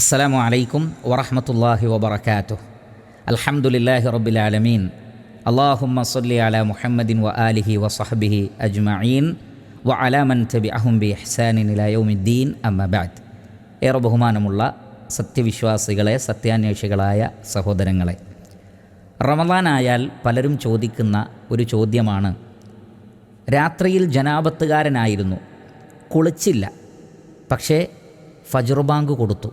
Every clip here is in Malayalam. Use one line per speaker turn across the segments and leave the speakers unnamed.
അസ്സാം വലൈക്കും വറഹമത്തല്ലാഹി വബർക്കാത്തു അൽഹമുല്ലാഹി റബ്ബിലാലമീൻ അള്ളാഹുമ്മ സല്ലി അല മുഹമ്മദിൻ വ ആലിഹി വസഹബിഹി അജ്മഈൻ. വ അലാമൻ തബി അഹുംബി ഹസാനിനിലയോമിദ്ദീൻ അമ്മബാദ് ഏറെ ബഹുമാനമുള്ള സത്യവിശ്വാസികളെ സത്യാന്വേഷികളായ സഹോദരങ്ങളെ. റമദാനായാൽ പലരും ചോദിക്കുന്ന ഒരു ചോദ്യമാണ് രാത്രിയിൽ ജനാപത്തുകാരനായിരുന്നു കുളിച്ചില്ല പക്ഷേ ഫജുർബാങ്ക് കൊടുത്തു.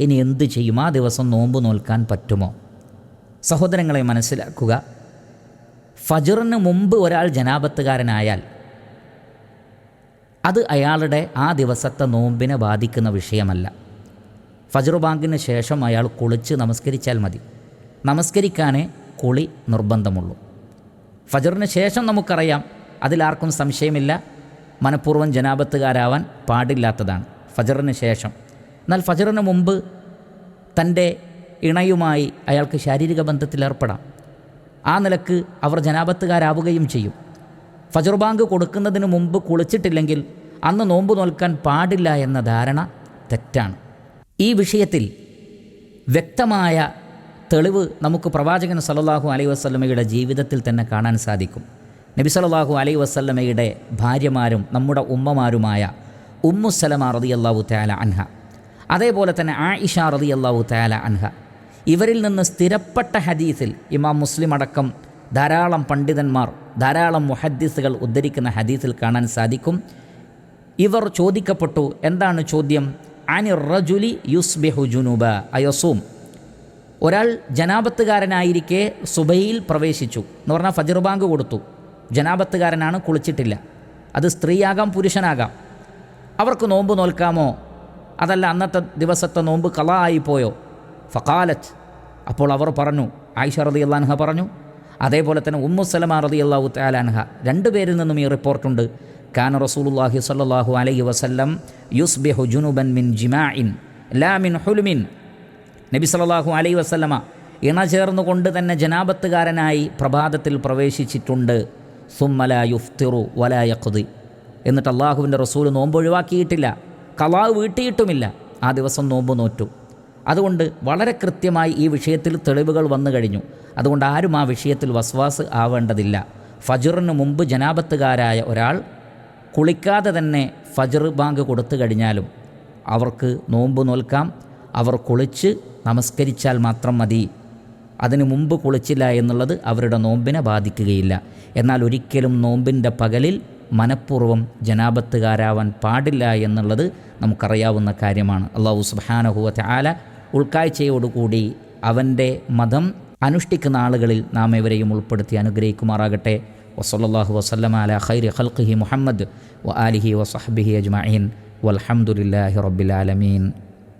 ഇനി എന്ത് ചെയ്യും? ആ ദിവസം നോമ്പ് നോൽക്കാൻ പറ്റുമോ? സഹോദരങ്ങളെ മനസ്സിലാക്കുക. ഫജറിന് മുമ്പ് ഒരാൾ ജനാപത്തുകാരനായാൽ അത് അയാളുടെ ആ ദിവസത്തെ നോമ്പിനെ ബാധിക്കുന്ന വിഷയമല്ല. ഫജർ ബാങ്കിന് ശേഷം അയാൾ കുളിച്ച് നമസ്കരിച്ചാൽ മതി. നമസ്കരിക്കാനേ കുളി നിർബന്ധമുള്ളൂ. ഫജറിന് ശേഷം നമുക്കറിയാം അതിലാർക്കും സംശയമില്ല. മനഃപൂർവം ജനാപത്തുകാരാവാൻ പാടില്ലാത്തതാണ്. ഫജറിന് ശേഷം എന്നാൽ ഫജറിന് മുമ്പ് തന്റെ ഇണയുമായി അയാൾക്ക് ശാരീരിക ബന്ധത്തിലേർപ്പെടാം ആ നിലയ്ക്ക് അവർ ജനാപത്തുകാരാവുകയും ചെയ്യും. ഫജർ ബാങ്ക് കൊടുക്കുന്നതിന് മുമ്പ് കുളിച്ചിട്ടില്ലെങ്കിൽ അന്ന് നോമ്പ് നോൽക്കാൻ പാടില്ല എന്ന ധാരണ തെറ്റാണ്. ഈ വിഷയത്തിൽ വ്യക്തമായ തെളിവ് നമുക്ക് പ്രവാചകൻ സല്ലല്ലാഹു അലൈ വസ്ലമയുടെ ജീവിതത്തിൽ തന്നെ കാണാൻ സാധിക്കും. നബി സല്ലല്ലാഹു അലൈ വസല്ലമയുടെ ഭാര്യമാരും നമ്മുടെ ഉമ്മമാരുമായ ഉമ്മു സലമ റളിയല്ലാഹു തആല അൻഹ. അതേപോലെ തന്നെ ആയിഷ അള്ളാഹു തആല അൻഹ. ഇവരിൽ നിന്ന് സ്ഥിരപ്പെട്ട ഹദീസിൽ ഇമാം മുസ്ലിം അടക്കം ധാരാളം പണ്ഡിതന്മാർ ധാരാളം മുഹദ്ദീസുകൾ ഉദ്ധരിക്കുന്ന ഹദീസിൽ കാണാൻ സാധിക്കും. ഇവർ ചോദിക്കപ്പെട്ടു എന്താണ് ചോദ്യം? അനി റജുലി യുസ്ബിഹു ജുനൂബ അയസൂം. ഒരാൾ ജനാപത്തുകാരനായിരിക്കെ സുബൈയിൽ പ്രവേശിച്ചു എന്ന് പറഞ്ഞാൽ ഫജർ ബാങ്ക് കൊടുത്തു. ജനാപത്തുകാരനാണ് കുളിച്ചിട്ടില്ല. അത് സ്ത്രീയാകാം പുരുഷനാകാം. അവർക്ക് നോമ്പ് നോൽക്കാമോ? അതല്ല അന്നത്തെ ദിവസത്തെ നോമ്പ് കള പോയോ? ഫക്കാലത്ത് അപ്പോൾ അവർ പറഞ്ഞു ആയിഷ റതി അള്ളാൻഹ പറഞ്ഞു അതേപോലെ തന്നെ ഉമ്മു സലമ റതി അള്ളാഹു താലാൻഹ രണ്ടുപേരിൽ നിന്നും ഈ റിപ്പോർട്ടുണ്ട് കാന റസൂലുല്ലാഹി സല്ലാഹു അലൈഹി വസല്ലം യുസ്ബിഹു ജുനുബൻ മിൻ ജിമാഇൻ ലാ മിൻ ഹുലുമിൻ. നബി സല്ലാഹു അലൈഹി വസല്ലമ ഇണ ചേർന്നുകൊണ്ട് തന്നെ ജനാപത്തുകാരനായി പ്രഭാതത്തിൽ പ്രവേശിച്ചിട്ടുണ്ട്. സുമ്മല യുഫ്തിറു വല യഖ്ദി. എന്നിട്ട് അള്ളാഹുവിന്റെ റസൂൽ നോമ്പ് ഒഴിവാക്കിയിട്ടില്ല കലാവ് വീട്ടിയിട്ടുമില്ല. ആ ദിവസം നോമ്പ് നോറ്റു. അതുകൊണ്ട് വളരെ കൃത്യമായി ഈ വിഷയത്തിൽ തെളിവുകൾ വന്നു കഴിഞ്ഞു. അതുകൊണ്ട് ആരും ആ വിഷയത്തിൽ വസ്വാസ് ആവേണ്ടതില്ല. ഫജറിന് മുമ്പ് ജനാപത്തുകാരായ ഒരാൾ കുളിക്കാതെ തന്നെ ഫജർ ബാങ്ക് കൊടുത്തു കഴിഞ്ഞാലും അവർക്ക് നോമ്പ് നോൽക്കാം. അവർ കുളിച്ച് നമസ്കരിച്ചാൽ മാത്രം മതി. അതിനു മുമ്പ് കുളിച്ചില്ല എന്നുള്ളത് അവരുടെ നോമ്പിനെ ബാധിക്കുകയില്ല. എന്നാൽ ഒരിക്കലും നോമ്പിന്റെ പകലിൽ മനഃപൂർവം ജനാപത്തുകാരാവാൻ പാടില്ല എന്നുള്ളത് നമുക്കറിയാവുന്ന കാര്യമാണ്. അള്ളാഹു സുബാനഹുവത്തെ ആല ഉൾക്കാഴ്ചയോടുകൂടി അവന്റെ മതം അനുഷ്ഠിക്കുന്ന ആളുകളിൽ നാം എവരെയും ഉൾപ്പെടുത്തി അനുഗ്രഹിക്കുമാറാകട്ടെ. വസല്ലാഹു വസ്ലം അല ഖൈർ ഖൽഖിഹി മുഹമ്മദ് വ ആലിഹി വസഹബിഹി അജ്മഅീൻ വൽഹമുല്ലാഹി റബ്ബിൽ ആലമീൻ.